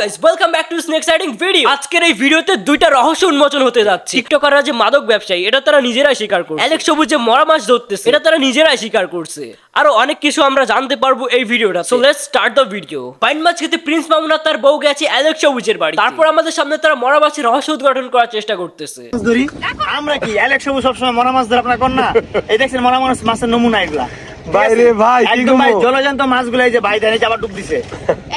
Guys welcome back to snake siding video আজকের এই ভিডিওতে দুইটা রহস্য উন্মোচন হতে যাচ্ছে। টিকটকাররা যে মাদক ব্যবসায়ী এটা তারা নিজেরাই স্বীকার করছে। অ্যালেক্স সবুজ যে মরা মাছ ধরতেছে। এটা তারা নিজেরাই স্বীকার করছে। আরও অনেক কিছু আমরা জানতে পারব এই ভিডিওটা so let's start the video বাইন মাছ খেতে প্রিন্স মামুন তার বউ গেছে অ্যালেক্স সবুজের বাড়ি তারপর আমাদের সামনে তারা মরা মাছের রহস্য উদ্ঘাটন করার চেষ্টা করতেছে। আমরা কি? অ্যালেক্স সবুজ সবসময় মরা মাছ ধরে আপনার না এই দেখছেন মরা মাছ মাছের নমুনা এগুলা। বাইরে ভাই, একদম ভাই জলজান্ত মাছগুলো এই যে ভাই দেন আবার ডুব দিছে।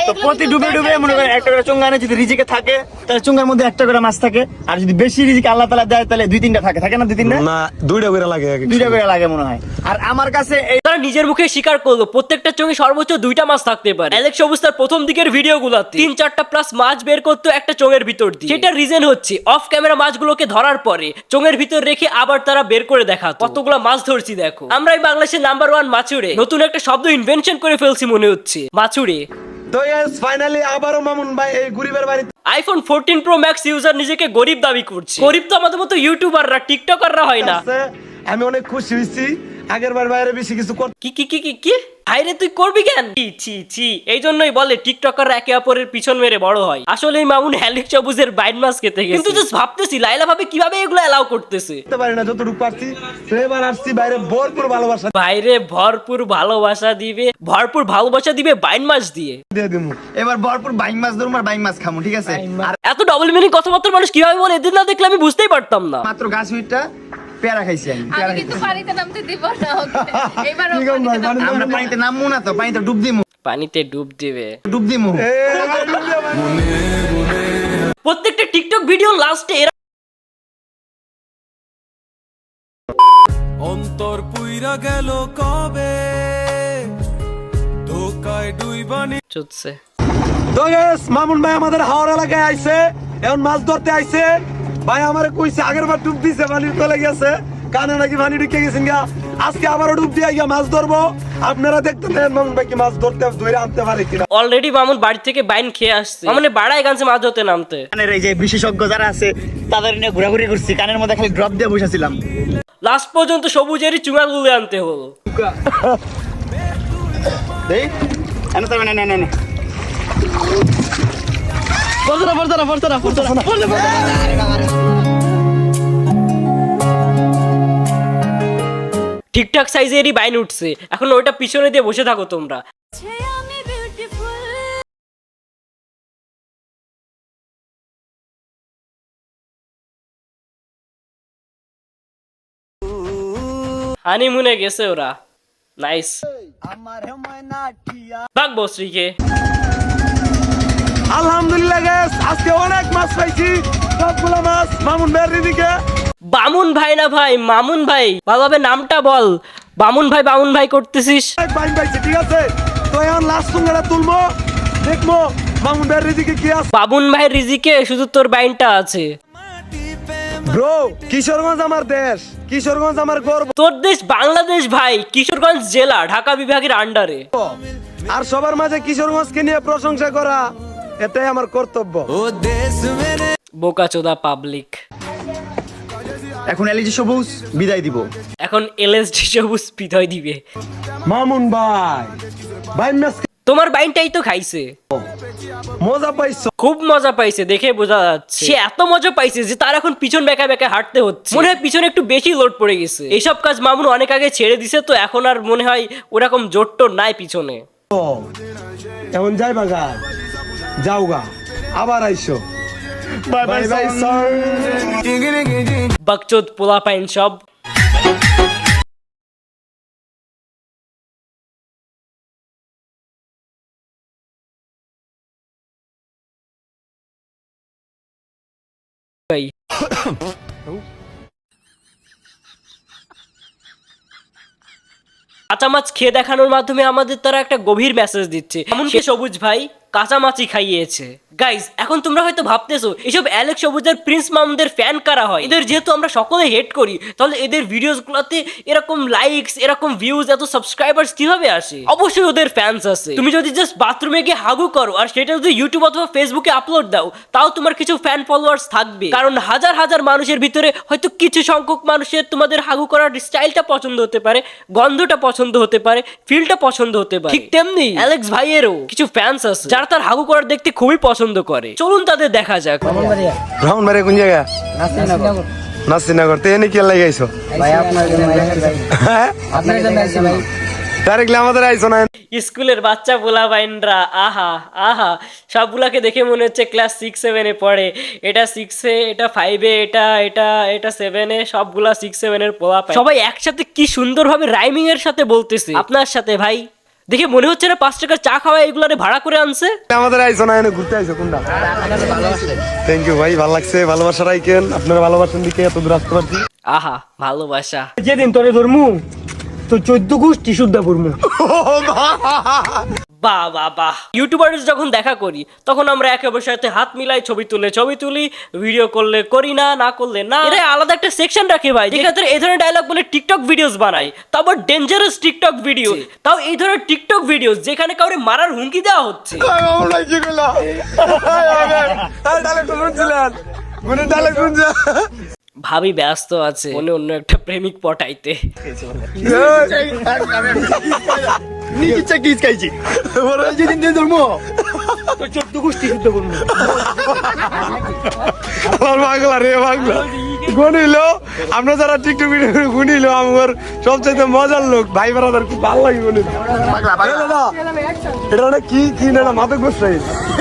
তো প্রতি ডুবে ডুবে মনে করেন একটা করে চুঙ্গানে যদি রিজিকে থাকে তাহলে চুঙ্গার মধ্যে একটা করে মাছ থাকে। আর যদি বেশি রিজিক আল্লাহ তালা দেয় তাহলে দুই তিনটা থাকে। থাকে না দুই তিনটা? না দুইটা করে লাগে এক এক দুইটা করে লাগে মনে হয়। আর আমার কাছে তারা নিজের মুখে স্বীকার করল প্রত্যেকটা চোখে সর্বোচ্চ দুইটা মাছ থাকতে পারে। অ্যালেক্স তার প্রথম দিকের ভিডিও গুলাতে তিন চারটা প্লাস মাছ বের করতো একটা চোঙের ভিতর দিয়ে। সেটার রিজন হচ্ছে অফ ক্যামেরা মাছগুলোকে ধরার পরে চোঙের ভিতর রেখে আবার তারা বের করে দেখা কতগুলো মাছ ধরছি দেখো। আমরা এই বাংলাদেশের নাম্বার ওয়ান মাছুরে নতুন একটা শব্দ ইনভেনশন করে ফেলছি মনে হচ্ছে। মাছুরে তো ইয়েস ফাইনালি আবারও মামুন ভাই এই গরিবের বাড়িতে iPhone fourteen pro max user নিজেকে গরিব দাবি করছে। গরিব তো আমাদের মতো ইউটিউবাররা টিকটকাররা হয় না। আমি অনেক খুশি হয়েছি। আগের বার বাইরে বেশি কিছু করতে কি কি কি কি কি? হাইরে তুই করবি কেন? ছি ছি ছি। এই জন্যই বলে টিকটকাররা একে অপরের পিছন মেরে বড় হয়। আসলে এই মামুন হ্যালিক সবুজের বাইন মাছ খেতে গেছে। কিন্তু জাস্ট ভাবতেছি লাইলা ভাবে কীভাবে এগুলো অ্যালাউ করতেছে? পারি না যতটুকু পারছি। তো এবার আসছি বাইরে ভরপুর ভালোবাসা। বাইরে ভরপুর ভালোবাসা দিবে ভরপুর ভালোবাসা দিবে বাইন মাছ দিয়ে। দিয়ে দিমু। এবার ভরপুর বাইং মাছ ধরুম আর বাইং মাছ খামু ঠিক আছে? আর এত ডবল মিনিং কথাবার্তা মানুষ কীভাবে বলে? এদের না দেখলে আমি বুঝতেই পারতাম না। মাত্র গাছ উইটটা পেয়ারা খাইছি আমি কিন্তু পানিতে নামতে দিব না ওকে এবার আমরা পানিতে নামবো না তো পানিতে ডুব দিমু পানিতে ডুব দিবে ডুব দিমু প্রত্যেকটা টিকটক ভিডিও লাস্টে এরা অন্তর পুইরা গেল কবে ধোকায় ডুইবানি চুচ্ছে তো মামুন ভাই আমাদের হাওড়া এলাকায় আইছে এখন মাছ ধরতে আইছে ভাই আমার কইছে আগের বার ডুব দিছে পানির তলে গেছে। কানে নাকি পানি ঢুকে গেছেন গা। আজকে আবারও ডুব দিয়ে গিয়া মাছ ধরবো। আপনারা দেখতে দেন মামুন ভাই কি মাছ ধরতে ধরে আনতে পারে কিনা। অলরেডি মামুন বাড়ি থেকে বাইন খেয়ে আসছে। মানে বাড়ায় গাছে মাছ ধরতে নামতে। কানের এই যে বিশেষজ্ঞ যারা আছে তাদের নিয়ে ঘোরাঘুরি করছি। কানের মধ্যে খালি ড্রপ দিয়ে বসেছিলাম। লাস্ট পর্যন্ত সবুজেরই চুঙা গুলে আনতে হলো। দেই। এনে তো না না না পড়তরা পড়তরা পড়তরা ঠিকঠাক সাইজেরই বাইন উঠছে। এখন ওইটা পিছনে দিয়ে বসে থাকো তোমরা। হানিমুনে গেছে ওরা। নাইস। বাঘ বস্ত্রীকে আলহামদুলিল্লাহ গ্যাস আজকে অনেক মাছ পাইছি। সবগুলো মাছ মামুন ভাইয়ের দিদিকে বামুন ভাই না ভাই মামুন ভাই। ভালোভাবে নামটা বল। বামুন ভাই বামুন ভাই করতেছিস। বাইন পাইছি ঠিক আছে? তো এখন লাস্ট সঙ্গেটা তুলবো দেখব মামুন ভাইয়ের দিদিকে কি আছে। বাবুন ভাই রিজিকে শুধু তোর বাইনটা আছে। ব্রো কিশোরগঞ্জ আমার দেশ কিশোরগঞ্জ আমার গর্ব। তোর দেশ বাংলাদেশ ভাই কিশোরগঞ্জ জেলা ঢাকা বিভাগের আন্ডারে আর সবার মাঝে কিশোরগঞ্জকে নিয়ে প্রশংসা করা। এটাই আমার কর্তব্য। ও দেশ মেরে বোকাচোদা পাবলিক এখন এলইডি সবুজ বিদায় দিব। এখন এলএসডি সবুজ বিদয় দিবে। মামুন ভাই ভাই তোমার বাইনটাই তো খাইছে। মজা পাইছো। খুব মজা পাইছে দেখে বোঝা যাচ্ছে। সে এত মজা পাইছে যে তার এখন পিছন বেঁকা বেঁকা হাঁটতে হচ্ছে। মনে হয় পিছনে একটু বেশি লোড পড়ে গেছে। এইসব কাজ মামুন অনেক আগে ছেড়ে দিছে তো এখন আর মনে হয় ওরকম জোর টোর নাই পিছনে। এখন যাই বাগা যাও গা আবার আইসো। বাই বাই বাই স্যার বাকচোদ পোলা পাইন সব। ভাই কাঁচা মাছ খেয়ে দেখানোর মাধ্যমে আমাদের তারা একটা গভীর মেসেজ দিচ্ছে। এমনকি সবুজ ভাই কাঁচা মাছই খাইয়েছে। গাইজ এখন তোমরা হয়তো ভাবতেছো এসব অ্যালেক্স সবুজের প্রিন্স মামুদের ফ্যান কারা হয়? এদের যেহেতু আমরা সকলে হেট করি তাহলে এদের ভিডিওস গুলোতে এরকম লাইকস এরকম ভিউজ এত সাবস্ক্রাইবার্স কীভাবে আসে? অবশ্যই ওদের ফ্যান্স আছে। তুমি যদি জাস্ট বাথরুমে গিয়ে হাগু করো আর সেটা যদি ইউটিউব অথবা ফেসবুকে আপলোড দাও তাও তোমার কিছু ফ্যান ফলোয়ার্স থাকবে। কারণ হাজার হাজার মানুষের ভিতরে হয়তো কিছু সংখ্যক মানুষের তোমাদের হাগু করার স্টাইলটা পছন্দ হতে পারে গন্ধটা পছন্দ হতে পারে ফিলটা পছন্দ হতে পারে। ঠিক তেমনি। অ্যালেক্স ভাইয়েরও কিছু ফ্যান্স আছে। যারা তার হাগু করার দেখতে খুবই পছন্দ করে। চলুন তাদের দেখা যাক। রাউন্ড মারে কোন জায়গা নাসিনগর তে এনে কি ভাই আপনার হ্যাঁ? আপনার জন্য আইছি ভাই। ডাইরেক্টলি আমাদের আইছো না। স্কুলের বাচ্চা পোলা বাইনরা আহা আহা। সবগুলাকে দেখে মনে হচ্ছে ক্লাস সিক্স সেভেনে পড়ে। এটা সিক্সে এটা ফাইভে এটা এটা এটা সেভেনে সবগুলা সিক্স সেভেনের পোলা সবাই একসাথে কি সুন্দরভাবে রাইমিং এর সাথে বলতেছে। আপনার সাথে ভাই। দেখে মনে হচ্ছে না পাঁচ টাকার চা খাওয়া এগুলারে ভাড়া করে আনছে? আমাদের আইসো না এনে ঘুরতে আইসো কোনটা? থ্যাংক ইউ ভাই ভালো লাগছে ভালোবাসা রাইকেন আপনার ভালোবাসেন দিকে এত দূর আসতে পারছি। আহা ভালোবাসা। যেদিন তোরে ধরমু তো চোদ্দ ঘুষ শুদ্ধ করমু বাহ বাহ বাহ ইউটিউবার্স যখন দেখা করি তখন আমরা একে অপরের সাথে হাত মিলাই ছবি তুলে ছবি তুলি ভিডিও করলে করি না না করলে না। এরা আলাদা একটা সেকশন রাখে ভাই যেখানে এই ধরনের ডায়লগ বলে টিকটক ভিডিওস বানাই তারপর ডেঞ্জারাস টিকটক ভিডিও তাও এই ধরনের টিকটক ভিডিওস যেখানে কাউরে মারার হুমকি দেওয়া হচ্ছে। ভাবি ব্যস্ত আছে। মনে অন্য একটা প্রেমিক পটাইতে। আমার বাংলা রে বাংলা। গুনিল আমরা যারা টিকটক ভিডিও গুনিল আমার সবচেয়ে মজার লোক ভাই বারাদার খুব ভালো লাগে গুনিল। এটা না কি কি না মাদক ব্যবসায়ী।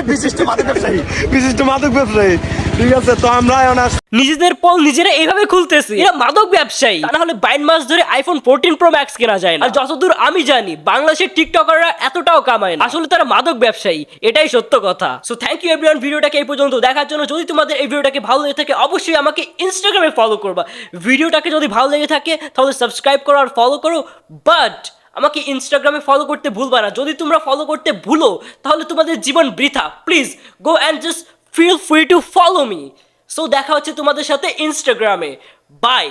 বিশিষ্ট মাদক ব্যবসায়ী। বিশিষ্ট মাদক ব্যবসায়ী। ঠিক আছে তো আমরা এখন নিজেদের পল নিজেরা এইভাবে খুলতেছে। এরা মাদক ব্যবসায়ী। না হলে বাইন মাস ধরে আইফোন ফোরটিন প্রো ম্যাক্স কেনা যায় না। আর যতদূর আমি জানি, বাংলাদেশের টিকটকাররা এতটাও কামায় না। আসলে তারা মাদক ব্যবসায়ী, এটাই সত্য কথা। সো থ্যাংক ইউ এভরিওয়ান ভিডিওটাকে এই পর্যন্ত দেখার জন্য। যদি তোমাদের এই ভিডিওটাকে ভালো লেগে থাকে, অবশ্যই আমাকে ইনস্টাগ্রামে ফলো করবা। ভিডিওটাকে যদি ভালো লেগে থাকে, তাহলে সাবস্ক্রাইব করো আর ফলো করো। বাট আমাকে ইনস্টাগ্রামে ফলো করতে ভুলবা না। যদি তোমরা ফলো করতে ভুলো, তাহলে তোমাদের জীবন বৃথা। Please go and just feel free to follow me so দেখা হচ্ছে তোমাদের সাথে ইনস্টাগ্রামে বাই